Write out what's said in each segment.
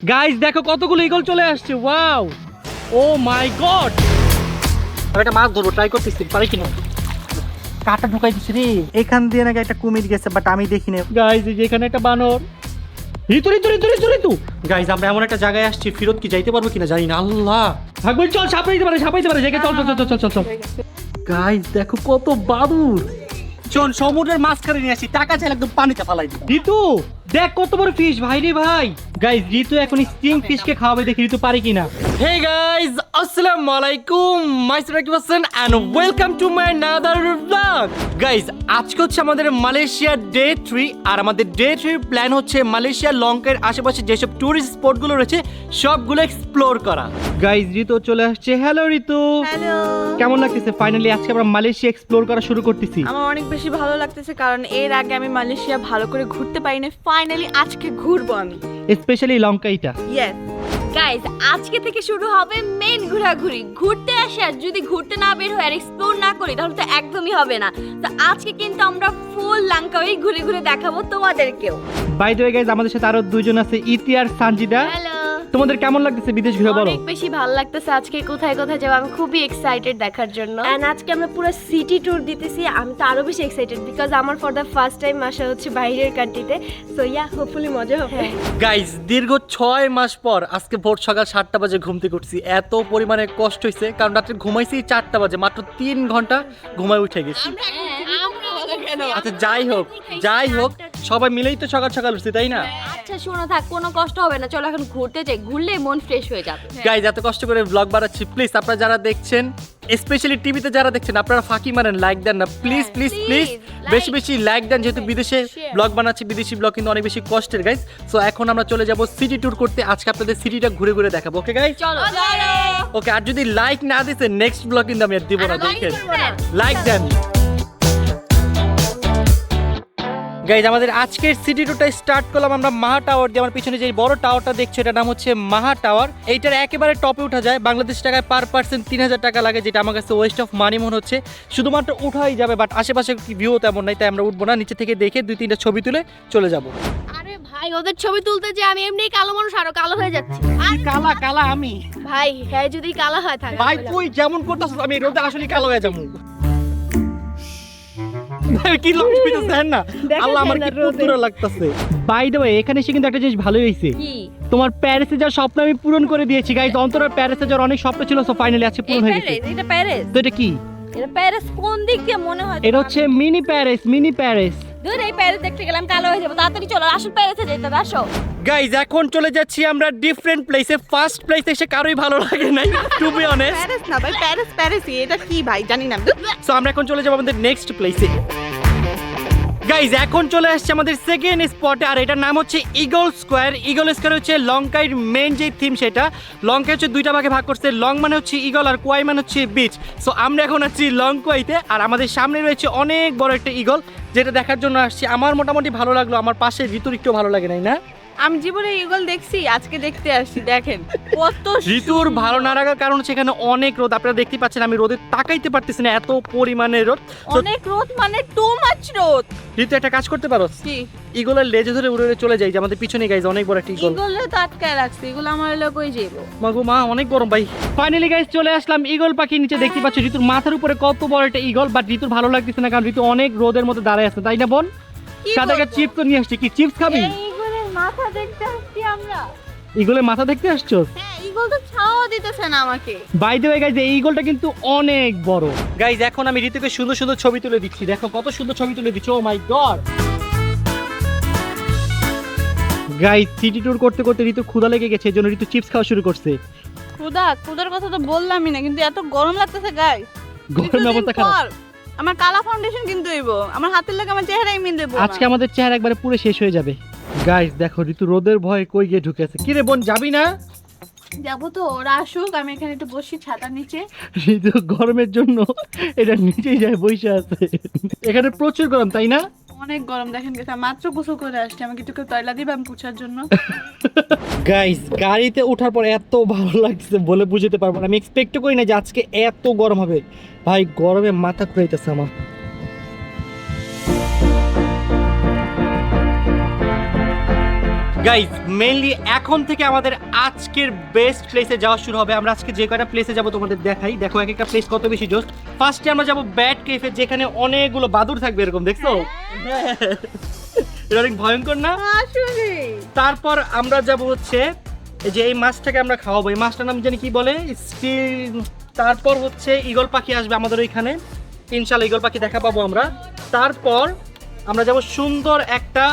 Guys দেখো কতগুলো eagle চলে আসছে ওয়াও ও মাই গড আমি একটা মাছ ধরবো ট্রাই করতেছি পারি কিনা কাটা ঢুকাই দিছি রে। এখান দিয়ে নাকি একটা কুমির গেছে বাট আমি দেখিনি গাইস এই যে এখানে একটা বানর। ঋতু ঋতু ঋতু ঋতু ঋতু! গাইস আমরা এমন একটা জায়গায় আসছি ফিরত কি যাইতে পারব কিনা জানি না আল্লাহ! থাকবে চল সাপাইতে পারে সাপাইতে পারে জায়গায় চল চল চল চল চল চল গাইস দেখো কত বাদুর চল সমুদ্রের মাঝখানে নিয়ে আসি টাকা চাই একদম পানিতে ফালাই দিই ঋতু! দেখ কত বড় ফিশ ভাই রে ভাই। গাইস ঋতু এখন স্টিং ফিশকে খাওয়াবে দেখি ঋতু পারে কিনা। হে গাইস আসসালামু আলাইকুম my Rakib Hasan and welcome to my another blog guys আজকে হচ্ছে আমাদের মালয়েশিয়া ডে থ্রি আর আমাদের ডে থ্রির প্ল্যান হচ্ছে মালয়েশিয়া লঙ্কার আশেপাশে যেসব টুরিস্ট স্পটগুলো রয়েছে সবগুলো এক্সপ্লোর করা। গাইস ঋতু চলে আসছে। হ্যালো ঋতু। হ্যালো কেমন লাগতেছে? ফাইনালি আজকে আমরা মালয়েশিয়া এক্সপ্লোর করা শুরু করতেছি। আমার অনেক বেশি ভালো লাগতেছে কারণ এর আগে আমি মালয়েশিয়া ভালো করে ঘুরতে পারি না ফাইনালি আজকে ঘুরবো আমি। স্পেশালি লঙ্কা এটা ইয়েস গাইজ আজকে থেকে শুরু হবে মেন ঘোরাঘুরি। ঘুরতে আসে আর যদি ঘুরতে না বের হয় আর এক্সপ্লোর না করি তাহলে তো একদমই হবে না। তো আজকে কিন্তু আমরা ফুল লাঙ্কাওই ঘুরে ঘুরে দেখাবো তোমাদেরকেও। বাই দ্য ওয়ে গাইস আমাদের সাথে আরও দুজন আছে ইতি আর সানজিদা। হ্যালো তোমাদের কেমন লাগতেছে বিদেশ ঘুরে বলো? অনেক বেশি ভালো লাগতেছে। আজকে কোথায় কোথায় যাব? আমি খুবই এক্সাইটেড দেখার জন্য। এন্ড আজকে আমরা পুরো সিটি ট্যুর দিতেছি। আমি তো আরও বেশি এক্সাইটেড বিকজ আমার ফর দ্য ফার্স্ট টাইম আসা হচ্ছে বাইরের কান্ট্রিতে সো ইয়া হোপফুলি মজা হবে। গাইস দীর্ঘ ছয় মাস পর আজকে ভোর সকাল সাতটা বাজে ঘুম থেকে উঠছি। এত পরিমাণে কষ্ট হয়েছে কারণ রাত্রে ঘুমাইছি চারটা বাজে মাত্র তিন ঘণ্টা ঘুমায় উঠে গেছি। আচ্ছা যাই হোক যাই হোক সবাই মিলেই তো সকাল সকাল উঠছি তাই না? আচ্ছা শোনো থাক কোনো কষ্ট হবে না। চলো এখন ঘুরতে যাই ঘুরলে মন ফ্রেশ হয়ে যাবে। গাইজ এত কষ্ট করে ব্লগ বানাচ্ছি প্লিজ আপনারা যারা দেখছেন স্পেশালি টিভিতে যারা দেখছেন আপনারা ফাঁকি মারেন লাইক দেন না। প্লিজ প্লিজ প্লিজ বেশি বেশি লাইক দেন যেহেতু বিদেশে ব্লগ বানাচ্ছি বিদেশি ব্লগ কিন্তু অনেক বেশি কষ্টের গাইজ সো এখন আমরা চলে যাব সিটি ট্যুর করতে। আজকে আপনাদের সিটিটা ঘুরে ঘুরে দেখাবো ওকে গাইজ চলো চলো। ওকে আর যদি লাইক না দিতে নেক্সট ব্লগ কিন্তু আমি আর দিব না দেখেন। লাইক দেন। গাইজ আমাদের আজকের সিটি টুরটা স্টার্ট করলাম আমরা মাহা টাওয়ার দিয়ে। আমার পিছনে যে বড় টাওয়ারটা দেখছ এটার নাম হচ্ছে মাহা টাওয়ার এইটার একেবারে টপে উঠা যায়। বাংলাদেশ টাকায় পার পার্সেন্ট তিন হাজার টাকা লাগে যেটা আমার কাছে ওয়েস্ট অফ মানি মনে হচ্ছে। শুধুমাত্র উঠাই যাবে বাট আশেপাশে ভিউ তেমন নাই তাই আমরা উঠবো না। নিচে থেকে দেখে দুই তিনটা ছবি তুলে চলে যাব। আরে ভাই ওদের ছবি তুলতে যে আমি এমনি কালো মানুষ আরও কালো হয়ে যাচ্ছি। কালা কালা আমি? ভাই হ্যাঁ যদি কালো হয় থাকে ভাই তুই যেমন করতেছ আমি রোদে আসলে কালো হয়ে যাব। কি লাগতেছে না? আল্লাহ আমার কি পুতুরা লাগতাছে। বাই দ্য ওয়ে এখানে এসে কিন্তু একটা জিনিস ভালোই হয়েছে কি? তোমার প্যারিসে যাওয়ার স্বপ্ন আমি পূরণ করে দিয়েছি গাইস অন্তরের প্যারিসে যাওয়ার অনেক স্বপ্ন ছিল সো ফাইনালি আজকে পূরণ হয়ে গেছে। এটা প্যারিস তো এটা কি? এটা প্যারিস কোন দিক দিয়ে মনে হয় এটা হচ্ছে মিনি প্যারিস মিনি প্যারিস দূর এই প্যারিস দেখতে গেলাম কালো হয়ে যাব। তাড়াতাড়ি চলো আসল প্যারিসে যেতে হবে আসো। গাইজ এখন চলে যাচ্ছি আমরা ডিফারেন্ট প্লেসে ফার্স্ট প্লেস এসে কারোই ভালো লাগে নাই টু বি অনেস্ট প্যারিস না ভাই প্যারিস প্যারিস এটা কি ভাই জানি না। সো আমরা এখন চলে যাব আমাদের নেক্সট প্লেসে গাইজ এখন চলে আসছে আমাদের সেকেন্ড স্পটে আর এটার নাম হচ্ছে ইগল স্কোয়ার ইগল স্কোয়ার হচ্ছে লঙ্কাইয়ের মেন যে থিম সেটা। লঙ্কা হচ্ছে দুইটা ভাগে ভাগ করছে। লং মানে হচ্ছে ইগল আর কোয়াই মানে হচ্ছে বিচ সো আমরা এখন আছি লং কোয়াইতে আর আমাদের সামনে রয়েছে অনেক বড় একটা ইগল যেটা দেখার জন্য আসছি। আমার মোটামুটি ভালো লাগল, আমার পাশে ঋতুর একটু ভালো লাগে নাই, না? আমি জীবনে ইগল দেখছি আজকে দেখতে আসছি দেখেন কত ঋতুর ভালো না লাগার কারণ সেখানে অনেক রোদ আপনারা দেখতে পাচ্ছেন আমি রোদে তাকাইতে পারতেছি না এত পরিমাণে রোদ। অনেক রোদ মানে টু মাচ রোদ। ঋতু একটা কাজ করতে পারো? কি? ইগলের লেজে ধরে উড়ে উড়ে চলে যাই যে আমাদের পিছনে গাইজ অনেক বড় একটা ইগল ইগলে তো আটকায় রাখছে এগুলো আমার লোক ওই যাব মাগো মা অনেক গরম ভাই। ফাইনালি গাইজ চলে আসলাম ইগল পাখি নিচে দেখতে পাচ্ছ ঋতুর মাথার উপরে কত বড় একটা ইগল বাট ঋতুর ভালো লাগতেছে না কারণ ঋতু অনেক রোদের মধ্যে দাঁড়ায় আছে তাই না বোন? সাথে চিপস তো নিয়ে আসছি কি চিপস খাবি? মাথা দেখতে আসছি আমরা। ইগলের মাথা দেখতে আসছো? হ্যাঁ ইগল তো ছাওয়া দিতেছে না আমাকে। বাই দ্য ওয়ে গাইজ এই ইগলটা কিন্তু অনেক বড়। গাইজ এখন আমি ঋতুকে সুন্দর সুন্দর ছবি তুলে দিচ্ছি। দেখো কত সুন্দর ছবি তুলে দিচ্ছি। ও my god guys city tour করতে করতে ঋতু ক্ষুধা লেগে গেছে এই জন্য ঋতু চিপস খাওয়া শুরু করছে। খুদা খুদার কথা তো বললামই না কিন্তু এত গরম লাগতেছে গাই গরমের অবস্থা খারাপ। আমার কালা ফাউন্ডেশন কিন্তু হইব। আমার হাতের লাগে আমার চেহারাই মিল দেবো আজকে আমাদের চেহারা একবারে পুরো শেষ হয়ে যাবে। গাইস দেখো ঋতু রোদের ভয়ে কই গিয়ে ঢুকে আছে কিরে বোন যাবি না? যাব তো ওরা আসুক আমি এখানে একটু বসি ছাতার নিচে। ঋতু গরমের জন্য এটা নিচেই যায় বসে আছে। এখানে প্রচুর গরম তাই না? অনেক গরম দেখেন গেছে মাত্র গোসল করে আসছে। আমাকে একটু তয়লা দিবে আমি পুছার জন্য। গাইস গাড়িতে ওঠার পর এত ভালো লাগছে বলে বুঝতে পারব না। আমি এক্সপেক্ট করি না যে আজকে এত গরম হবে। ভাই গরমে মাথা ঘুরাইতেছে আমার। গাইজ মেইনলি এখন থেকে আমাদের আজকের বেস্ট প্লেসে যাওয়া শুরু হবে। আমরা আজকে যে কয়টা প্লেসে যাব তোমাদের দেখাই। দেখো এক একটা প্লেস কত বেশি জোস্ট ফার্স্টে আমরা যাব ব্যাট কেফে যেখানে অনেকগুলো বাদুর থাকবে এরকম দেখছ? এটা অনেক ভয়ঙ্কর না? তারপর আমরা যাব হচ্ছে এই যে এই মাছটাকে আমরা খাওয়াবো। এই মাছটার নাম জানি কি বলে? স্টিল তারপর হচ্ছে ঈগল পাখি আসবে আমাদের ওইখানে। ইনশাল্লাহ ঈগল পাখি দেখা পাবো আমরা। তারপর আমরা যাব সুন্দর একটা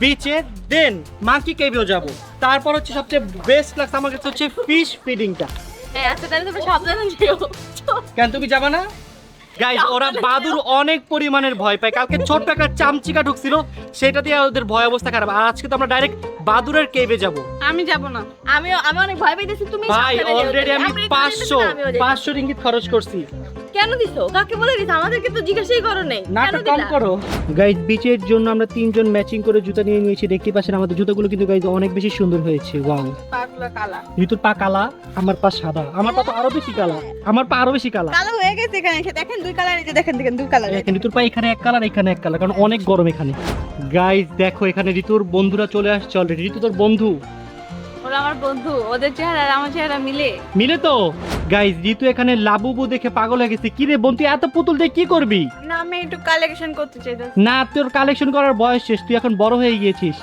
বিচে দেন মাকি কেভেও যাব। তারপর হচ্ছে সবচেয়ে বেস্ট লাগছে আমার কাছে হচ্ছে ফিশ ফিডিংটা হ্যাঁ আচ্ছা তাহলে তুমি সাবধানে যেও। কেন তুমি যাবে না? গাইজ ওরা বাদুর অনেক পরিমাণের ভয় পায়। কালকে ছোট্ট একটা চামচিকা ঢুকছিল সেটা দিয়ে ওদের ভয় অবস্থা খারাপ। আর আজকে তো আমরা ডাইরেক্ট বাদুরের কেভে যাব। আমি যাব না। আমিও আমি অনেক ভয় পাইতেছি তুমি ভাই অলরেডি আমি আপনি তো পাঁচশো যেতেছেন, আমিও যেতে- পাঁচশো রিঙ্গিত খরচ করছি। কেন দিছো? কাকে বলে দিছো? আমাদেরকে তো জিজ্ঞাসাই করো নাই। কম করো। গাইজ বিচের জন্য আমরা তিনজন ম্যাচিং করে জুতা নিয়ে নিয়েছি। দেখতে পাচ্ছেন আমাদের জুতাগুলো কিন্তু গাইজ অনেক বেশি সুন্দর হয়েছে। ওয়াও পাগলা কালা। ঋতুর পা কালা আমার পা সাদা। আমার পা তো আরও বেশি কালা। আমার পা আরও বেশি কালা। কালো হয়ে গেছে এখানে। এসে দেখেন দুই কালার এই যে দেখেন দেখেন দুই কালার। এখানে ঋতুর পা এখানে এক কালার এখানে এক কালার কারণ অনেক গরম এখানে। গাইজ দেখো এখানে ঋতুর বন্ধুরা চলে আসছে অলরেডি ঋতু তোর বন্ধু। ওরা আমার বন্ধু ওদের চেহারা আর আমার চেহারা মিলে। মিলে তো? গাইজ ঋতু এখানে লাবুবু দেখে পাগল হয়ে গেছে। কি রে বন্ধু তুই এত পুতুল দিয়ে কি করবি? না আমি একটু কালেকশন করতে চাইতেছি না তোর কালেকশন করার বয়স শেষ তুই এখন বড় হয়ে গিয়েছিস।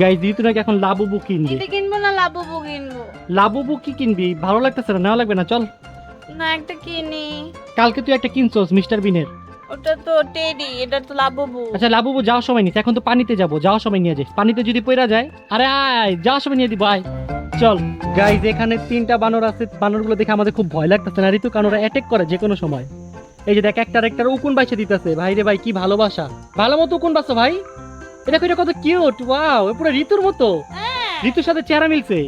গাইজ ঋতু নাকি এখন লাবুবু কিনবে? এটা কিনবো না লাবুবু কিনবো? লাবুবু কি কিনবি? ভালো লাগতেছে না নেওয়া লাগবে না চল। না একটা কিনি। কালকে তুই একটা কিনছস মিস্টার বিনের। ওটা তো টেডি এটা তো লাবুবু। আচ্ছা লাবুবু যাওয়ার সময় এখন তো পানিতে যাব যাওয়ার সময় নিয়ে যাস পানিতে যদি পড়া যায় আরে আয় যাওয়ার সময় নিয়ে দিব আয়। চল। গাইজ এখানে তিনটা বানর আছে। বানরগুলো দেখে আমাদের খুব ভয় লাগতেছে না? ঋতু কারণ ওরা অ্যাটাক করে যে কোনো সময়। এই যে দেখ একটার একটার উকুন বাইছে দিতেছে। ভাই রে ভাই কি ভালোবাসা। ভালো মতো উকুন বাসো ভাই। এটা এটা কত কিউট ওয়াও পুরো ঋতুর মতো। ঋতুর সাথে চেহারা মিলছে।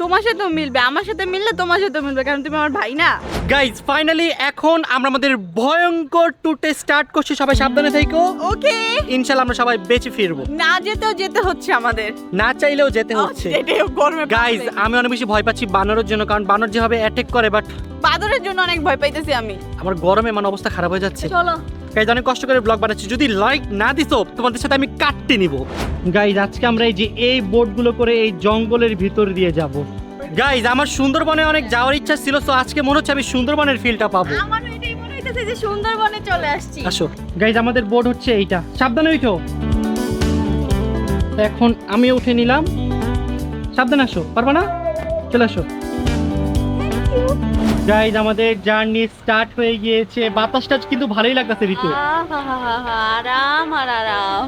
তোমার সাথেও মিলবে আমার সাথে মিললে তোমার সাথেও মিলবে কারণ তুমি আমার ভাই না। গাইজ ফাইনালি এখন আমরা আমাদের ভয়ঙ্কর টুটে স্টার্ট করছি সবাই সাবধানে থেকো। ওকে ইনশাল্লাহ আমরা সবাই বেঁচে ফিরবো। না যেতেও যেতে হচ্ছে আমাদের। না চাইলেও যেতে হচ্ছে। এটাও গরমে গাইজ আমি অনেক বেশি ভয় পাচ্ছি বানরের জন্য কারণ বানর যেভাবে অ্যাটাক করে বাট বাদরের জন্য অনেক ভয় পাইতেছি আমি। আমার গরমে মানে অবস্থা খারাপ হয়ে যাচ্ছে। চলো। গাইজ অনেক কষ্ট করে ব্লগ বানাচ্ছি। যদি লাইক না দিছো তোমাদের সাথে আমি কাটতে নিব। গাইজ আজকে আমরা এই যে এই বোটগুলো করে এই জঙ্গলের ভিতর দিয়ে যাব। গাইজ আমার সুন্দরবনে অনেক যাওয়ার ইচ্ছা ছিল তো আজকে মনে হচ্ছে আমি সুন্দরবনের ফিলটা পাবো। আমারও এটাই মনে হইতেছে যে সুন্দরবনে চলে আসছি। আসো। গাইজ আমাদের বোর্ড হচ্ছে এইটা। সাবধানে উঠো এখন আমি উঠে নিলাম। সাবধানে আসো পারবা না? চলে আসো। গাইজ আমাদের জার্নি স্টার্ট হয়ে গিয়েছে। বাতাসটা কিন্তু ভালোই লাগতেছে ঋতু। আরাম আর আরাম।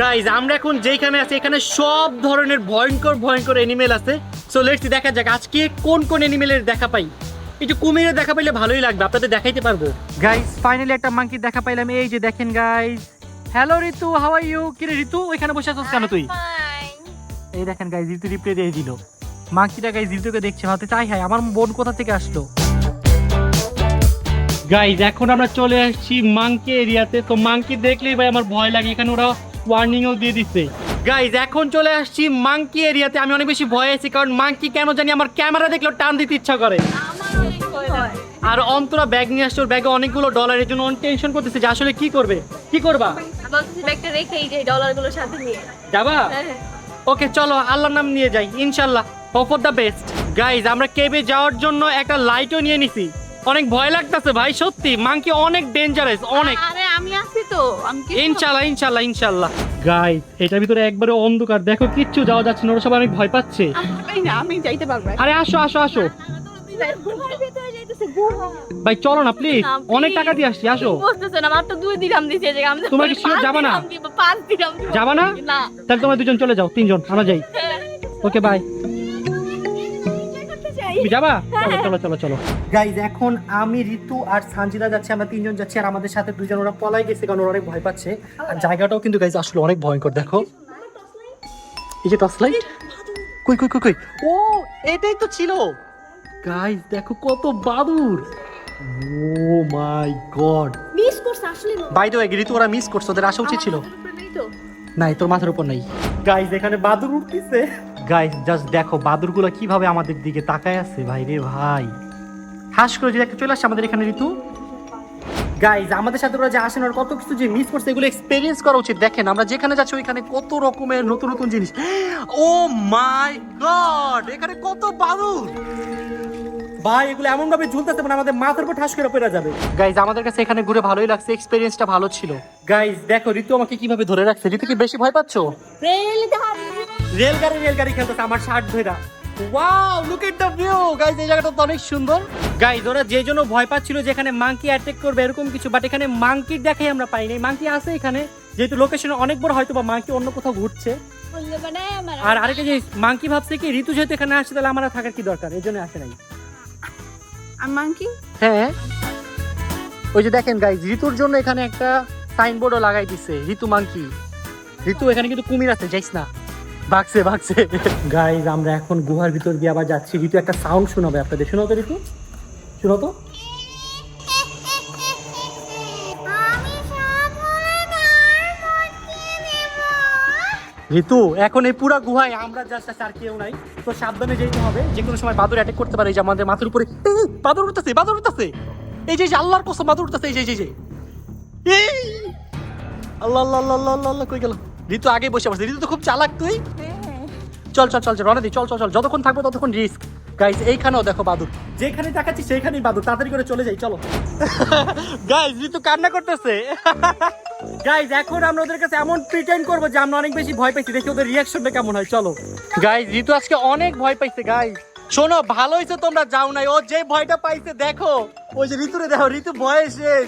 গাইজ আমরা এখন যেখানে আছি এখানে সব ধরনের ভয়ঙ্কর ভয়ঙ্কর এনিমেল আছে। সো লেটস দেখা যাক আজকে কোন কোন এনিমেলের দেখা পাই। একটু কুমিরের দেখা পাইলে ভালোই লাগবে আপনাদের দেখাইতে পারব। গাইজ ফাইনালি একটা মাংকি দেখা পাইলাম। এই যে দেখেন guys hello Ritu how are you কি রে ঋতু ওইখানে বসে আছিস কেন তুই? এই দেখেন গাইজ ঋতু রিপ্লে দিয়ে দিল। মাংকিটা গাইজ ঋতুকে দেখছে হতে চাই হাই আমার বোন কোথা থেকে আসলো? গাইজ এখন আমরা চলে আসছি মাংকি এরিয়াতে তো মাংকি দেখলেই ভাই আমার ভয় লাগে এখানে ওরা ওয়ার্নিংও দিয়ে দিচ্ছে গাইজ এখন চলে আসছি মাংকি এরিয়াতে আমি অনেক বেশি ভয় আছি কারণ মাংকি কেন জানি আমার ক্যামেরা দেখলে টান দিতে ইচ্ছা করে। আর অন্তরা ব্যাগ নিয়ে আসছে ওর ব্যাগে অনেকগুলো ডলার এর জন্য অনেক টেনশন করতেছে যে আসলে কি করবে? কি করবা? ব্যাগটা রেখেই যাই ডলারগুলোর সাথে নিয়ে। যাবা? হ্যাঁ। ওকে চলো আল্লাহর নাম নিয়ে যাই ইনশাল্লাহ hope for the best guys আমরা কেবে যাওয়ার জন্য একটা লাইটও নিয়ে নিছি। অনেক ভয় লাগতেছে ভাই সত্যি। মাংকি অনেক ডেঞ্জারাস অনেক। আরে আমি আছি তো আমি কি ইনশাল্লাহ ইনশাল্লাহ ইনশাল্লাহ। গাইজ এটার ভিতরে একবারে অন্ধকার। দেখো কিচ্ছু যাওয়া যাচ্ছে না ওরা সবাই অনেক ভয় পাচ্ছে। আমি না আমি যাইতে পারব আরে আসো আসো আসো। ভাই চলো না প্লিজ অনেক টাকা দিয়ে আসছি আসো। বুঝতেছে না, মাত্র দুই দিরাম দিছে যে আমি তোমার কি যাবা না? পাঁচ দিরাম যাবা না? তাহলে তোমরা দুজন চলে যাও তিনজন আমরা যাই। ওকে বাই করতে চাই। তুমি যাবা? চলো চলো চলো চলো। গাইজ এখন আমি ঋতু আর সানজিদা যাচ্ছি আমরা তিনজন যাচ্ছি আর আমাদের সাথে দুজন ওরা পলাই গেছে কারণ ওরা অনেক ভয় পাচ্ছে। আর জায়গাটাও কিন্তু গাইজ আসলে অনেক ভয়ঙ্কর দেখো। এই যে টর্চ লাইট কই কই কই কই? ও এটাই তো ছিল। গাইজ দেখো কত বাদুর। ও মাই গড মিস করছে আসলে না। বাই দ্য ওয়ে ঋতু ওরা মিস করছে ওদের আসা উচিত ছিল। নাই তোর মাথার উপর নাই। গাইজ এখানে বাদুর উঠতেছে। গাইজ জাস্ট দেখো, বাদুরগুলো কীভাবে আমাদের দিকে তাকায় আছে? ভাই রে ভাই। হাস করে যদি একটা চলে আসছে আমাদের এখানে, ঋতু? গাইজ আমাদের সাথে ওরা যে আসেন, ওরা কত কিছু যে মিস করছে, এগুলো এক্সপেরিয়েন্স করা উচিত। দেখেন, আমরা যেখানে যাচ্ছি, ওইখানে কত রকমের নতুন নতুন জিনিস। ও মাই গড এখানে কত বাদুর! ভাই, এগুলো এমন ভাবে ঝুলতেছে মানে আমাদের মাথার উপর ঠাস করে পড়ে যাবে। গাইজ আমাদের কাছে এখানে ঘুরে ভালোই লাগছে এক্সপেরিয়েন্সটা ভালো ছিল। গাইজ দেখো, ঋতু আমাকে কীভাবে ধরে রাখছে? ঋতু কি বেশি ভয় পাচ্ছো? রেলগাড়ি রেলগাড়ি খেলতেছে আমার শার্ট ধইরা। Wow look at the view guys এই জায়গাটা তো অনেক সুন্দর। গাইস ওরা যে জন্য ভয় পাচ্ছিল যে এখানে মাঙ্কি অ্যাটাক করবে এরকম কিছু বাট এখানে দেখাই আমরা পাইনি মাঙ্কি আছে এখানে যেহেতু লোকেশন অনেক বড় হয়তো বা মাঙ্কি অন্য কোথাও ঘুরছে। আর আরেকটা জিনিস মাঙ্কি ভাবছে কি ঋতু যেহেতু এখানে আসছে তাহলে আমার থাকার কি দরকার? এই জন্য আসে নাই। আর মাংকি হ্যাঁ। ওই যে দেখেন গাইজ ঋতুর জন্য এখানে একটা সাইনবোর্ডও লাগাই দিছে ঋতু মাঙ্কি ঋতু এখানে কিন্তু কুমির আছে যাইস না? ভাগছে ভাগছে। গাইজ আমরা এখন গুহার ভিতর দিয়ে আবার যাচ্ছি। ঋতু একটা সাউন্ড শোনাবে আপনাদের। শোনো তো ঋতু শোনো তো। ঋতু এখন এই পুরা গুহায় আমরা জাস্ট আর কেউ নাই। তো সাবধানে যেতে হবে। যে কোনো সময় বাদুর অ্যাটাক করতে পারে। এই যে আমাদের মাথার উপরে বাদুর উঠতেছে বাদুর উঠতেছে। এই যে আল্লাহর কসম বাদুর উঠতেছে। এই যে এই যে, আল্লাহ আল্লাহ আল্লাহ আল্লাহ আল্লাহ কই গেল? ঋতু আগে বসে বসে। ঋতু তো খুব চালাক তুই? চল চল চল চল রনে দি চল চল চল যতক্ষণ থাকব ততক্ষণ রিস্ক। গাইস এইখানেও দেখো বাদুর যেখানে তাকাচ্ছি সেইখানেই বাদুর তাড়াতাড়ি করে চলে যাই চলো। গাইস ঋতু কান্না করতেছে। গাইজ এখন আমরা ওদের কাছে এমন প্রিটেন্ড করব যে আমরা অনেক বেশি ভয় পাইছি। দেখি ওদের রিয়াকশনটা কেমন হয় চলো। গাইজ ঋতু আজকে অনেক ভয় পাইছে গাইজ শোনো ভালো হয়েছে তোমরা যাও নাই। ও যে ভয়টা পাইছে দেখো। ওই যে ঋতুরে দেখো ঋতু ভয়ে শেষ।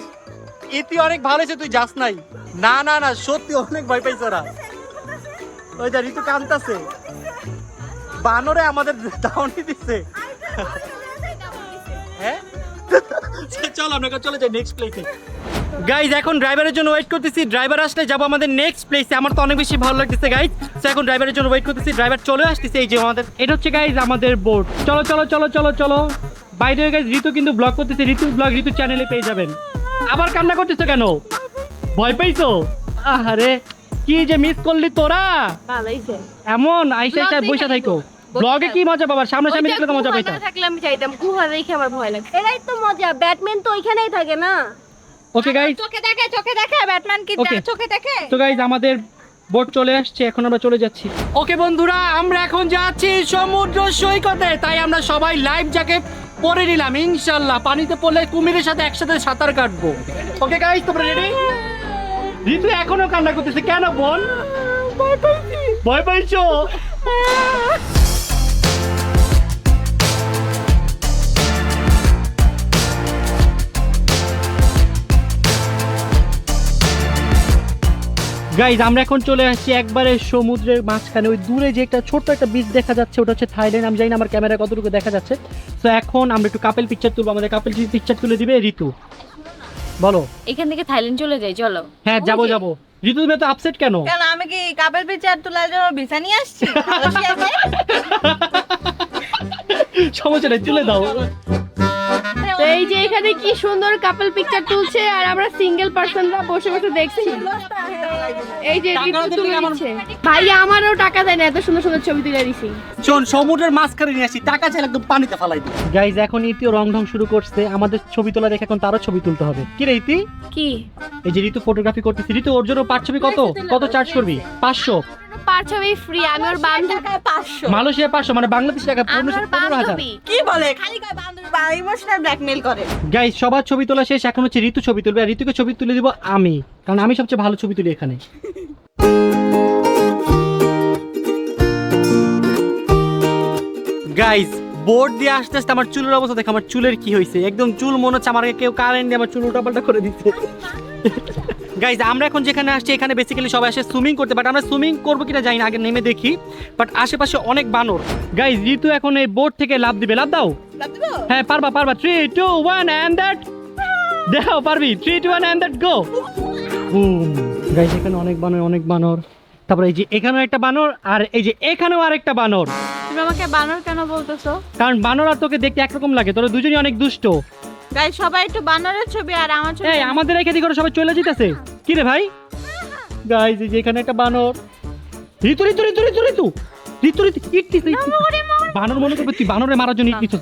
ইতি অনেক ভালো তুই যাস নাই। না না না, সত্যি অনেক ভয় পাইছে ওরা। ওই যে ঋতু কান্তাছে বানরে আমাদের দাউনি দিচ্ছে হ্যাঁ? চল, আমরা চলে যাই নেক্সট প্লেসে গাইজ এখন ড্রাইভারের জন্য ওয়েট করতেছি। ড্রাইভার আসলে যাব আমাদের নেক্সট প্লেসে আমার তো অনেক বেশি ভালো লাগতেছে গাইজ তো এখন ড্রাইভারের জন্য ওয়েট করতেছি। ড্রাইভার চলে আসতেছে, এই যে আমাদের এটা হচ্ছে গাইজ আমাদের বোর্ড চলো চলো চলো চলো চলো। বাইরে গাইজ ঋতু কিন্তু ব্লগ করতেছে। ঋতু ব্লগ ঋতু চ্যানেলে পেয়ে যাবেন। আবার কান্না করতেছো কেন? ভয় পাইছো আরে কি যে মিস করলি তোরা? ভালোই এমন আইসা আইসা বসে থাকো তো। ব্লগে কি মজা পাবার সামনাসামনি দেখলে তো মজা পাইতা থাকলে আমি চাইতাম গুহা দেখে আমার ভয় লাগে এরাই তো মজা ব্যাটম্যান তো ওইখানেই থাকে না। ওকে গাইস চোখে দেখে চোখে দেখে ব্যাটম্যান কি. চোখে দেখে। তো গাইজ আমাদের বোট চলে আসছে এখন আমরা চলে যাচ্ছি। ওকে বন্ধুরা আমরা এখন যাচ্ছি সমুদ্র সৈকতে। তাই আমরা সবাই লাইফ জ্যাকেট পরে নিলাম ইনশাল্লাহ। পানিতে পড়লে কুমিরের সাথে একসাথে সাঁতার কাটবো। ওকে গাইস তোমরা রেডি ঋতু এখনও কান্না করতেছে। কেন বল ভয় পাইছি। ভয় পাইছো? গাইজ আমরা এখন চলে আসছি একবারে সমুদ্রের মাঝখানে। ওই দূরে যে একটা ছোট্ট একটা বিচ দেখা যাচ্ছে ওটা হচ্ছে থাইল্যান্ড আমি জানি না আমার ক্যামেরা কতটুকু দেখা যাচ্ছে। তো এখন আমরা একটু কাপেল পিকচার তুলবো। আমাদের কাপেল পিকচার তুলে দিবে ঋতু। বলো। এখান থেকে থাইল্যান্ড চলে যাই চলো। হ্যাঁ যাব যাব। ঋতু তুমি তো আপসেট কেন? কেন আমি কি কাপেল পিকচার তোলার জন্য ভিসা নিয়ে আসছি? সমস্যা নেই তুলে দাও। তো এই যে এখানে কি সুন্দর। কাপল পিকচার তুলছে আর আমরা সিঙ্গেল পার্সনরা বসে বসে দেখছি। এই যে। ভাই আমারও টাকা দেয় না এত সুন্দর সুন্দর ছবি তুলে দিছি। শোন সমুদ্রের মাঝখানে নিয়ে আসি টাকা চাইলে একদম পানিতে ফালাই দিই গাইজ এখন ইতিও রং ঢং শুরু করছে আমাদের ছবি তোলা দেখে এখন তারও ছবি তুলতে হবে। কি রে ইতি? কি? এই যে ঋতু ফটোগ্রাফি করতেছি। ঋতু ওর জন্য পাঁচ ছবি কত? কত চার্জ করবি? পাঁচশো। পার ছবি ফ্রি আমি ওর বান্ধবী পাঁচশো। মালয়েশিয়া পাঁচশো মানে বাংলাদেশ টাকা পনেরোশো পনেরো হাজার। কি বলে? খালি কয় বান্ধবী। ইমোশনাল ব্ল্যাকমেল করে। গাইজ সবার ছবি তোলা শেষ এখন হচ্ছে ঋতু ছবি তুলবে আর ঋতুকে ছবি তুলে দিব আমি কারণ আমি সবচেয়ে ভালো ছবি তুলি এখানে। গাইজ বোর্ড দিয়ে আস্তে আস্তে আমার চুলের অবস্থা দেখো আমার চুলের কি হয়েছে একদম চুল মনে হচ্ছে আমার কেউ কারেন্ট দিয়ে আমার চুল উল্টাপাল্টা করে দিচ্ছে গাইজ আমরা এখন যেখানে আসছি এখানে বেসিক্যালি সবাই আসে সুইমিং করতে বাট আমরা সুইমিং করব কিনা জানি না আগে নেমে দেখি। বাট আশেপাশে অনেক বানর। গাইজ ঋতু এখন এই বোর্ড থেকে লাভ দিবে লাভ দাও। হ্যাঁ পারবা পারবা। Three two one and that দেখাও পারবি? Three two one and that go guys এখানে অনেক বানর অনেক বানর। তারপরে এই যে এখানেও একটা বানর আর এই যে এখানেও আরেকটা বানর। তুমি আমাকে বানর কেন বলতেছো? কারণ বানর আর তোকে দেখতে একরকম লাগে তোরা দুজনই অনেক দুষ্ট। গাই সবাই একটু বানরের ছবি আর আমার ছবি এই আমাদের এখানে করে সবাই চলে যেতেছে। কি রে ভাই? গাইজ এই যে এখানে একটা বানর। ঋতু ঋতু ঋতু ঋতু ঋতু। ঋতু ঋতু বানর মনে করবে তুই বানরে মারার জন্য কিছু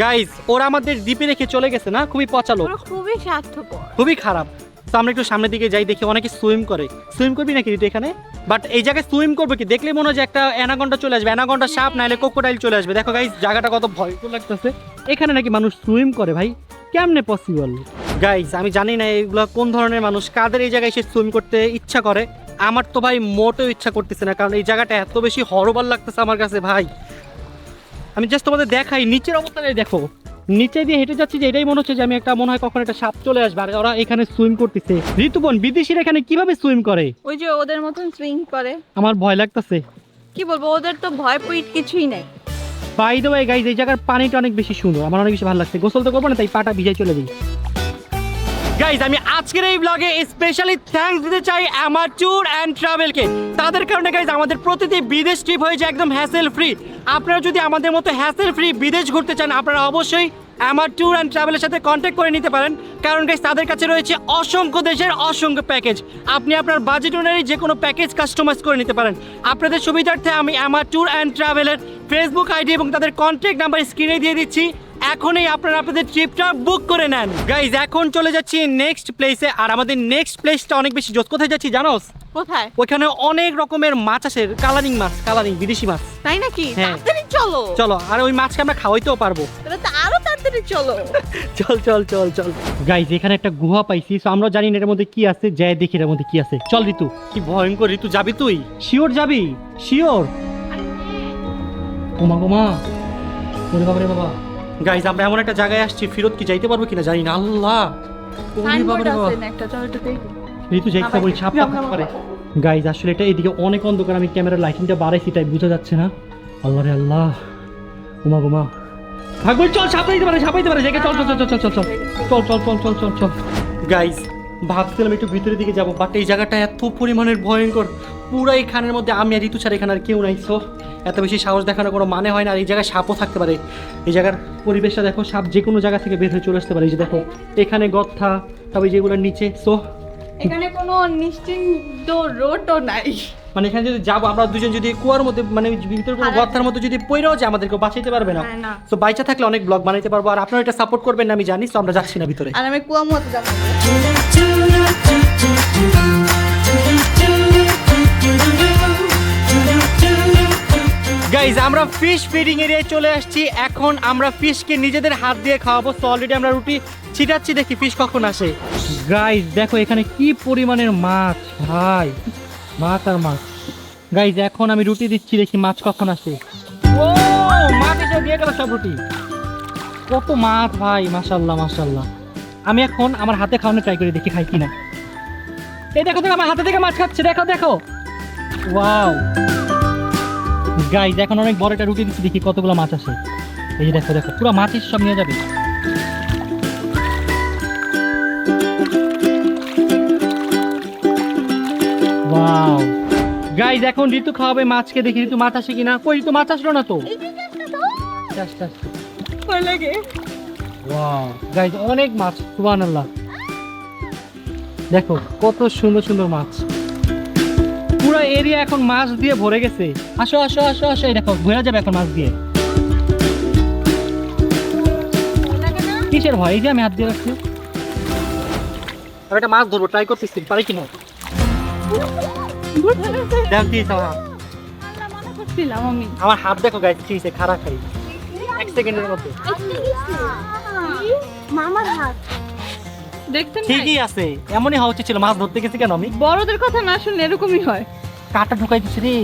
গাইস ওরা আমাদের দ্বীপে রেখে চলে গেছে না? খুবই পচালো খুবই স্বার্থপর। খুবই খারাপ। তো আমরা একটু সামনের দিকে যাই দেখি অনেকে সুইম করে। সুইম করবি নাকি তুই এখানে? বাট এই জায়গায় সুইম করবে কি? দেখলে মনে হয় যে একটা অ্যানাগন্ডা চলে আসবে। অ্যানাগন্ডা সাপ নাহলে কোকোডাইল চলে আসবে। দেখো গাইস জায়গাটা কত ভয় লাগতেছে। এখানে নাকি মানুষ সুইম করে ভাই। কেমনে পসিবল গাইস আমি জানি না এগুলো কোন ধরনের মানুষ কাদের এই জায়গায় এসে সুইম করতে ইচ্ছা করে। আমার তো ভাই মোটেও ইচ্ছা করতেছে না কারণ এই জায়গাটা এত বেশি হরবল লাগতেছে আমার কাছে ভাই। আমি জাস্ট তোমাদের দেখাই নিচের অবস্থাটাই দেখো। নিচে দিয়ে হেঁটে যাচ্ছি যে এটাই মনে হচ্ছে যে আমি একটা মনে হয় কখন একটা সাপ চলে আসবে আর ওরা এখানে সুইম করতেছে। ঋতুবন বিদেশিরা এখানে কীভাবে সুইম করে? ওই যে ওদের মতন সুইং করে। আমার ভয় লাগতেছে। কি বলব ওদের তো ভয় পিট কিছুই নাই। বাই দ্য ওয়ে গাইজ এই জায়গার পানিটা অনেক বেশি সুন্দর। আমার অনেক বেশি ভালো লাগছে। গোসল তো করব না, তাই পাটা ভিজাই চলে দিই গাইজ আমি আজকের এই ব্লগে স্পেশালি থ্যাঙ্কস দিতে চাই আমার ট্যুর অ্যান্ড ট্রাভেলকে তাদের কারণে গাইজ আমাদের প্রতিটি বিদেশ ট্রিপ হয়েছে একদম হ্যাসেল ফ্রি আপনারা যদি আমাদের মতো হ্যাসেল ফ্রি বিদেশ ঘুরতে চান, আপনারা অবশ্যই আমার ট্যুর অ্যান্ড ট্রাভেলের সাথে কন্ট্যাক্ট করে নিতে পারেন। কারণ গাইজ তাদের কাছে রয়েছে অসংখ্য দেশের অসংখ্য প্যাকেজ আপনি আপনার বাজেট অনুযায়ী যে কোনো প্যাকেজ কাস্টমাইজ করে নিতে পারেন। আপনাদের সুবিধার্থে আমি আমার ট্যুর অ্যান্ড ট্রাভেলের ফেসবুক আইডি এবং তাদের কন্ট্যাক্ট নাম্বার স্ক্রিনে দিয়ে দিচ্ছি। এখনই আপনারা আপনাদের ট্রিপটা বুক করে নেন। গাইজ এখন চলে যাচ্ছি নেক্সট প্লেসে আর আমাদের নেক্সট প্লেসটা অনেক বেশি জোস কোথায় যাচ্ছি জানোস? কোথায়? ওইখানে অনেক রকমের মাছ আছে কালারিং মাছ কালারিং বিদেশি মাছ। তাই নাকি? হ্যাঁ। চলো। চলো আর ওই মাছকে আমরা খাওয়াইতেও পারব। আরও তাড়াতাড়ি চলো। চল চল চল চল। গাইজ এখানে একটা গুহা পাইছি তো আমরা জানি না এর মধ্যে কি আছে যাই দেখি এর মধ্যে কি আছে। চল ঋতু। কি ভয়ঙ্কর ঋতু যাবি তুই? শিওর যাবি শিওর ওমা গোমা ওরে বাবা রে বাবা। গাইজ আমরা এমন একটা জায়গায় আসছি ফিরত কি যাইতে পারব কিনা জানি না আল্লাহ ওরে বাবা রে বাবা ঋতু যাইতে বলি ছাপ পারে গাইজ আসলে এটা এদিকে অনেক অন্ধকার আমি ক্যামেরার লাইটিংটা বাড়াইছি তাই বোঝা যাচ্ছে না আল্লাহ রে আল্লাহ উমা উমা ভাগ চল ছাপাইতে পারে ছাপাইতে পারে জায়গা চল চল চল চল চল চল চল চল চল চল চল চল গাইজ ভাবছিলাম একটু ভিতরের দিকে যাব বাট এই জায়গাটা এত পরিমাণের ভয়ঙ্কর। পুরো এখানের মধ্যে আমি আর ঋতু ছাড়া এখানে আর কেউ নাই সো এত বেশি সাহস দেখানোর কোনো মানে হয় না, আর এই জায়গায় সাপও থাকতে পারে। এই জায়গার পরিবেশটা দেখো, সাপ যে কোনো জায়গা থেকে বের হয়ে চলে আসতে পারে। এই যে দেখো, এখানে গথা তবে যেগুলোর নিচে সো এখানে কোনো নিশ্চিন্ত রোডও নাই। মানে এখানে যদি যাব আমরা দুজন যদি কুয়ার মধ্যে মানে ভিতরে কোনো গর্তার মধ্যে যদি পড়েও যায় আমাদেরকে বাঁচাইতে পারবে না। হ্যাঁ, তো বাইচা থাকলে অনেক ব্লগ বানাইতে পারব আর আপনারা এটা সাপোর্ট করবেন না আমি জানি তো আমরা যাচ্ছি না ভিতরে। আর আমি কুয়া মতো যাব। গাইজ আমরা ফিশ ফিডিং এরিয়ায় চলে আসছি। এখন আমরা ফিশকে নিজেদের হাত দিয়ে খাওয়াবো। তো অলরেডি আমরা রুটি ছিটাচ্ছি দেখি ফিশ কখন আসে? গাইজ দেখো এখানে কি পরিমাণের মাছ, ভাই। মাছ আর মাছ। গাইজ এখন আমি রুটি দিচ্ছি, দেখি মাছ কখন আসে। ও, মাছ এসে দিয়ে গেল সব রুটি। কত মাছ, ভাই মাশাল্লাহ মাশাল্লাহ আমি এখন আমার হাতে খাওয়ানো ট্রাই করে, দেখি খাই কিনা। এই দেখো দেখো আমার হাতে থেকে মাছ খাচ্ছে, দেখো দেখো। ওয়াও গাইজ এখন অনেক বড় একটা রুটি দিচ্ছি, দেখি কতগুলো মাছ আসে। এই দেখো দেখো, পুরো মাছ সব নিয়ে যাবে। ওয়াও গাইজ এখন ঋতু খাওয়াবে মাছকে দেখি। ঋতু মাছ আসে কিনা? কই ঋতু মাছ আসলো না তো? ওয়াও গাইজ অনেক মাছ। সুবহানাল্লাহ। দেখো কত সুন্দর সুন্দর মাছ। পুরো এরিয়া এখন মাছ দিয়ে ভরে গেছে। আসো আসো আসো আসো। দেখো ভরে যাবে এখন মাছ দিয়ে। কিসের ভয়? এই যে আমি হাত দিয়ে রাখছি। আমি একটা মাছ ধরবো ট্রাই করতেছি পারি কিনা? আমার হাত। আমার দেখো কি খারাপ খাই এক সেকেন্ডের মধ্যে মামার হাত দেখতেন ঠিকই আছে। এমনই হওয়া উচিত ছিল মাছ ধরতে গেছি কেন আমি? বড়দের কথা না শুনলে এরকমই হয়। কাটা ঢুকাই দিচ্ছে রে।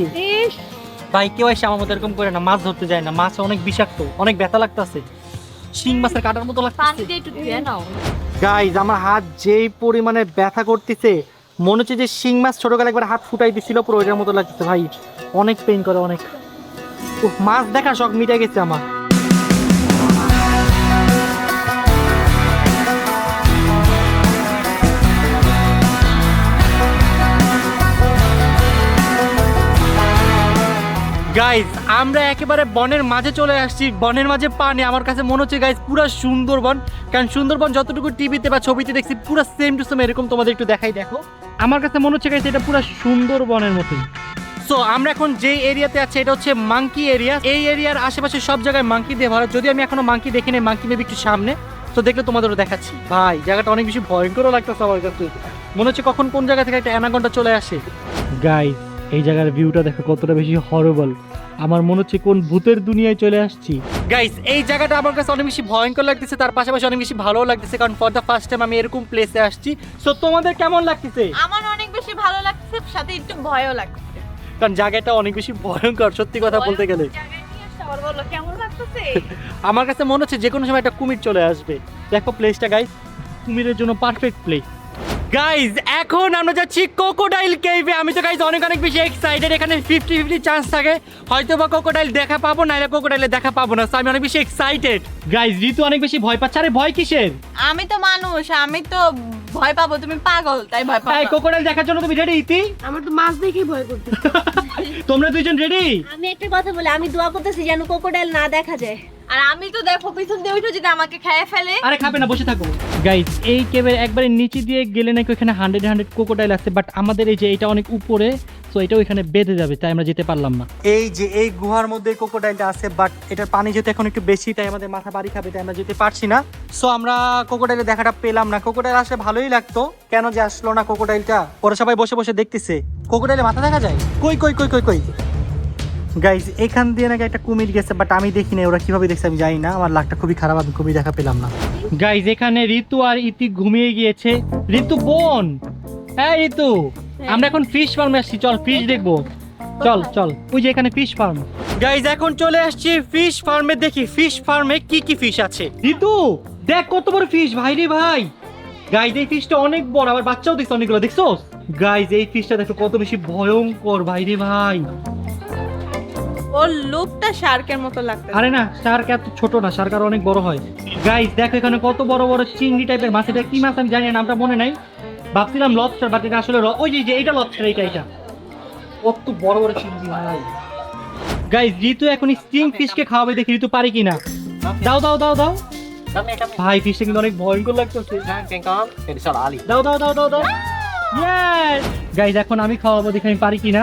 ভাই কেউ এসে আমার মতো এরকম করে না মাছ ধরতে যায় না। মাছ অনেক বিষাক্ত অনেক ব্যথা লাগতেছে। শিং মাছের কাটার মতো লাগতেছে। গাইজ আমার হাত যেই পরিমাণে ব্যথা করতেছে মনে হচ্ছে যে শিং মাছ ছোটবেলা একবার হাত ফুটাই দিছিল, পুরো ওইটার মতো লাগছে। ভাই, অনেক পেন করে, অনেক। মাছ দেখা শখ মিটে গেছে আমার। গাইজ আমরা একেবারে বনের মাঝে চলে আসছি। বনের মাঝে পানি আমার কাছে মনে হচ্ছে গাইজ পুরো সুন্দরবন। কারণ সুন্দরবন যতটুকু টিভিতে বা ছবিতে দেখছি, পুরো সেম টু সেম এরকম তোমাদের একটু দেখাই, দেখো। আমার কাছে মনে হচ্ছে গাইজ এটা পুরো সুন্দরবনের মতোই। সো আমরা এখন যে এরিয়াতে আছি, এটা হচ্ছে মাঙ্কি এরিয়া এই এরিয়ার আশেপাশে সব জায়গায় মাঙ্কি দিয়ে ভরা। যদি আমি এখনও মাঙ্কি দেখিনি মাঙ্কি মেবি একটু সামনে। তো দেখলে তোমাদেরও দেখাচ্ছি। ভাই, জায়গাটা অনেক বেশি ভয়ঙ্করও লাগতেছে আমার কাছে। মনে হচ্ছে কখন কোন জায়গা থেকে একটা অ্যানাকন্ডা চলে আসে। গাইস এই জায়গার ভিউটা দেখো কতটা বেশি হরবল আমার মনে হচ্ছে কোন ভূতের দুনিয়ায় চলে আসছি। গাইস এই জায়গাটা আমার কাছে অনেক বেশি ভয়ঙ্কর লাগতেছে তার পাশাপাশি অনেক বেশি ভালো লাগতেছে কারণ ফর দ্য ফার্স্ট টাইম আমি এরকম প্লেসে আসছি। সো তোমাদের কেমন লাগতেছে? আমার অনেক বেশি ভালো লাগছে সাথে একটু ভয়ও লাগছে কারণ জায়গাটা অনেক বেশি ভয়ঙ্কর সত্যি কথা বলতে গেলে। আমার কাছে মনে হচ্ছে যে কোনো সময় একটা কুমির চলে আসবে। দেখো প্লেসটা গাইস কুমিরের জন্য পারফেক্ট প্লেস গাইজ এখন আমরা যাচ্ছি কোকোডাইল কেভে আমি তো গাইজ অনেক অনেক বেশি এক্সাইটেড এখানে ফিফটি ফিফটি চান্স থাকে। হয়তো বা কোকোডাইল দেখা পাবো না এলে কোকোডাইলে দেখা পাবো না। আমি অনেক বেশি এক্সাইটেড গাইজ ঋতু অনেক বেশি ভয় পাচ্ছে। আরে ভয় কিসের? আমি তো মানুষ আমি তো ভয় পাবো। তুমি পাগল তাই ভয় তাই পাবো কোকোডাইল দেখার জন্য তুমি রেডি ইতি? আমার তো মাছ দেখেই ভয় করতে তোমরা দুইজন রেডি আমি একটা কথা বলি আমি দোয়া করতেছি যেন ক্রোকোডাইল না দেখা যায়। আর আমি তো দেখো পিছন দিয়ে উঠে যদি আমাকে খেয়ে ফেলে। আরে খাবে না বসে থাকো। গাইজ এই কেবের একবারে নিচে দিয়ে গেলে নাকি ওখানে হান্ড্রেড হান্ড্রেড কোকোডাইল আছে বাট আমাদের এই যে এটা অনেক উপরে তো এটাও এখানে বেঁধে যাবে তাই আমরা যেতে পারলাম না। এই যে এই গুহার মধ্যে কোকোডাইলটা আছে বাট এটার পানি যেহেতু এখন একটু বেশি তাই আমাদের মাথা বাড়ি খাবে তাই আমরা যেতে পারছি না। সো আমরা কোকোডাইলের দেখাটা পেলাম না। কোকোডাইল আসলে ভালোই লাগতো। কেন যে আসলো না কোকোডাইলটা ওরা সবাই বসে বসে দেখতেছে। কোকোডাইলে মাথা দেখা যায়? কই কই কই কই কই? গাইজ এখান দিয়ে নাকি একটা কুমির গেছে বাট আমি দেখি না ওরা কীভাবে দেখছে আমি জানি না। আমার লাকটা খুবই খারাপ আমি খুবই দেখা পেলাম না। গাইজ এখানে ঋতু আর ইতি ঘুমিয়ে গিয়েছে। ঋতু বোন! হ্যাঁ ঋতু! আমরা এখন ফিশ ফার্মে আসছি চল ফিশ দেখব। চল চল ওই যে এখানে ফিশ ফার্ম গাইজ এখন চলে আসছি ফিশ ফার্মে দেখি ফিশ ফার্মে কি কি ফিশ আছে। ঋতু দেখ কত বড় ফিশ ভাই রে ভাই। গাইজ এই ফিশটা অনেক বড় আবার বাচ্চাও দেখছ অনেকগুলো দেখছ গাইজ এই ফিশটা দেখো কত বেশি ভয়ঙ্কর ভাই রে ভাই। ওর লুকটা শার্কের মতো লাগতে আরে না শার্ক এত ছোট না শার্ক আর অনেক বড় হয়। গাইস দেখো এখানে কত বড় বড় চিংড়ি টাইপের মাছ এটা কি মাছ আমি জানি না নামটা মনে নাই। ভাবছিলাম লবস্টার বাট এটা আসলে ওই যে- যে এটা লবস্টার এটা এটা কত বড় বড় চিংড়ি ভাই। গাইস ঋতু এখন স্টিং ফিশকে খাওয়াবে দেখি ঋতু পারি কিনা? দাও দাও দাও দাও। ভাই ফিশটা কিন্তু অনেক ভয়ঙ্কর লাগতেছে। দাও দাও দাও দাও দাও। গাইস এখন আমি খাওয়াবো দেখি আমি পারি কিনা।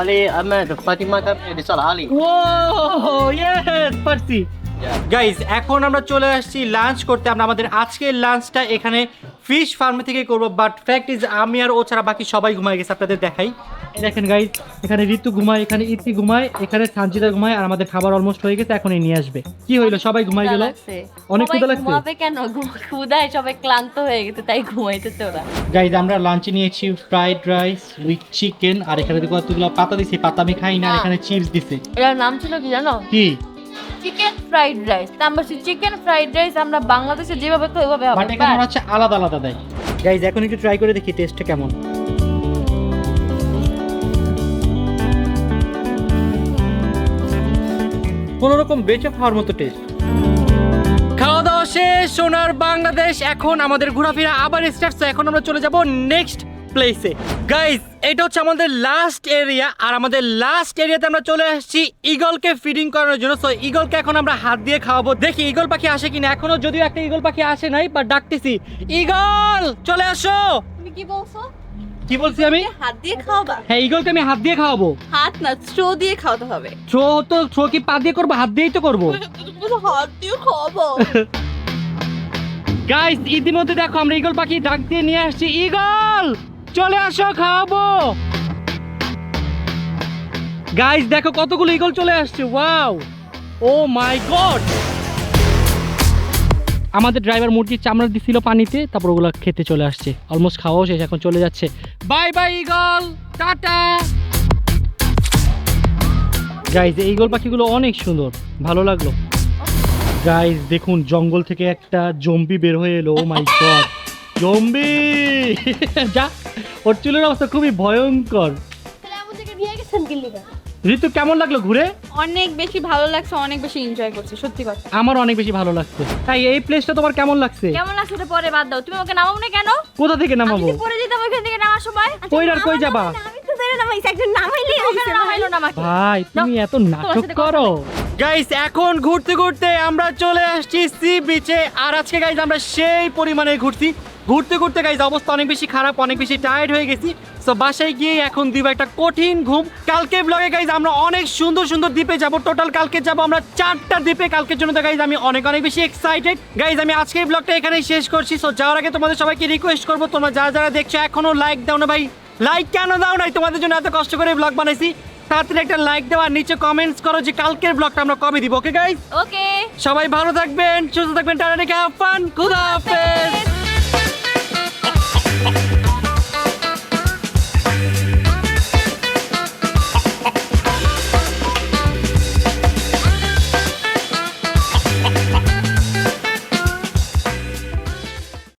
Ali Ahmed Fatima di Salah Ali. Wow Yes Percy. Guys এখন আমরা চলে আসছি লাঞ্চ করতে। আমরা আমাদের আজকের লাঞ্চটা এখানে ফিশ ফার্ম থেকে করব বাট ফ্যাক্ট ইজ আমি আর ও ছাড়া বাকি সবাই ঘুমায় গেছে আপনাদের দেখাই। দেখেন গাইজ এখানে ঋতু ঘুমায় এখানে ইতি ঘুমায় এখানে সানজিদা ঘুমায় আর আমাদের খাবার অলমোস্ট হয়ে গেছে এখন এই নিয়ে আসবে। কি হইল? সবাই ঘুমাই গেল? অনেক ক্ষুধা লাগছে? ঘুমাবে কেন? ক্ষুধায় সবাই ক্লান্ত হয়ে গেছে তাই ঘুমাইতেছে ওরা। গাইজ আমরা লাঞ্চে নিয়েছি ফ্রাইড রাইস উইথ চিকেন আর এখানে দেখো কতগুলো পাতা দিছি পাতা আমি খাই না এখানে চিপস দিছে। এটার নাম ছিল কি জানো? কি? চিকেন ফ্রাইড রাইস আমরা চিকেন ফ্রাইড রাইস আমরা বাংলাদেশে যেভাবে তো ওইভাবে বাট হবে এখানে ওরা হচ্ছে আলাদা আলাদা দেয়। গাইজ এখন একটু ট্রাই করে দেখি টেস্টটা কেমন। কোন রকম বেঁচে খাওয়ার মতো টেস্ট খাওয়া দাওয়া শেষ, সোনার বাংলাদেশ। এখন আমাদের ঘোরাফেরা আবার স্টার্ট এখন আমরা চলে যাব নেক্সট প্লেসে গাইস এটা হচ্ছে আমাদের লাস্ট এরিয়া আর আমাদের লাস্ট এরিয়াতে আমরা চলে আসছি ইগলকে ফিডিং করানোর জন্য। সো ইগলকে এখন আমরা হাত দিয়ে খাওয়াবো। দেখি ইগল পাখি আসে কিনা? এখনও যদিও একটা ইগল পাখি আসে নাই বা ডাকতেছি। ইগল চলে আসো! তুমি কি বলছো? কি বলছি আমি? হাত দিয়ে খাওয়াবা? হ্যাঁ ইগলকে আমি হাত দিয়ে খাওয়াবো। হাত না দিয়ে খাওয়াতে হবে। থ্রো তো থ্রো কি পা দিয়ে করব? হাত দিয়েই তো করব। হাত দিয়ে খাওয়াবো। গাইস ইতিমধ্যে দেখো আমরা ইগল পাখি ডাক দিয়ে নিয়ে আসছি। ইগল চলে আসো খাওয়াবো। গাইস দেখো কতগুলো ইগল চলে আসছে। ওয়াও ও মাই গড আমাদের ড্রাইভার মুরগির চামড়া দিছিল পানিতে, তারপর ওগুলো খেতে চলে আসছে। অলমোস্ট খাওয়াও শেষ, এখন চলে যাচ্ছে। Bye bye eagle tata guys এই ইগল পাখিগুলো অনেক সুন্দর, ভালো লাগল। গাইস দেখুন, জঙ্গল থেকে একটা জম্বি বের হয়ে এলো ও মাই গড জম্বি যা, ওর চুলের অবস্থা খুবই ভয়ঙ্কর। ঋতু কেমন লাগল ঘুরে? অনেক বেশি ভালো লাগছে অনেক বেশি এনজয় করছি সত্যি কথা। আমার অনেক বেশি ভালো লাগছে। তাই এই প্লেসটা তোমার কেমন লাগছে? কেমন লাগছে ওটা পরে বাদ দাও। তুমি ওকে নামাও না কেন? কোথা থেকে নামাবো? যে পরে যেতাম ওইখান থেকে নামার সময়। কই আর কই যাবা? আমি তো ওখানে ভাই। তুমি এত নাটক করো। গাইস এখন ঘুরতে ঘুরতে আমরা চলে আসছি সি বিচে আর আজকে গাইস আমরা সেই পরিমাণে ঘুরছি। ঘুরতে ঘুরতে গাইজ অবস্থা অনেক বেশি খারাপ অনেক বেশি টায়ার্ড হয়ে গেছি। তো বাসায় গিয়ে এখন দিব একটা কঠিন ঘুম। কালকে ব্লগে গাইজ আমরা অনেক সুন্দর সুন্দর দ্বীপে যাব। টোটাল কালকে যাব আমরা চারটা দ্বীপে। কালকের জন্য তো গাইজ আমি অনেক অনেক বেশি এক্সাইটেড গাইজ আমি আজকে এই ব্লগটা এখানেই শেষ করছি। সো যাওয়ার আগে তোমাদের সবাইকে রিকোয়েস্ট করব তোমরা যারা যারা দেখছ এখনও লাইক দাও না ভাই। লাইক কেন দাও নাই? তোমাদের জন্য এত কষ্ট করে ব্লগ বানাইছি। তাড়াতাড়ি একটা লাইক দেওয়া আর নিচে কমেন্টস করো যে কালকের ব্লগটা আমরা কবে দিব ওকে গাইজ ওকে সবাই ভালো থাকবেন সুস্থ থাকবেন টাটা রেখে ফান খুদা হাফেজ। thank you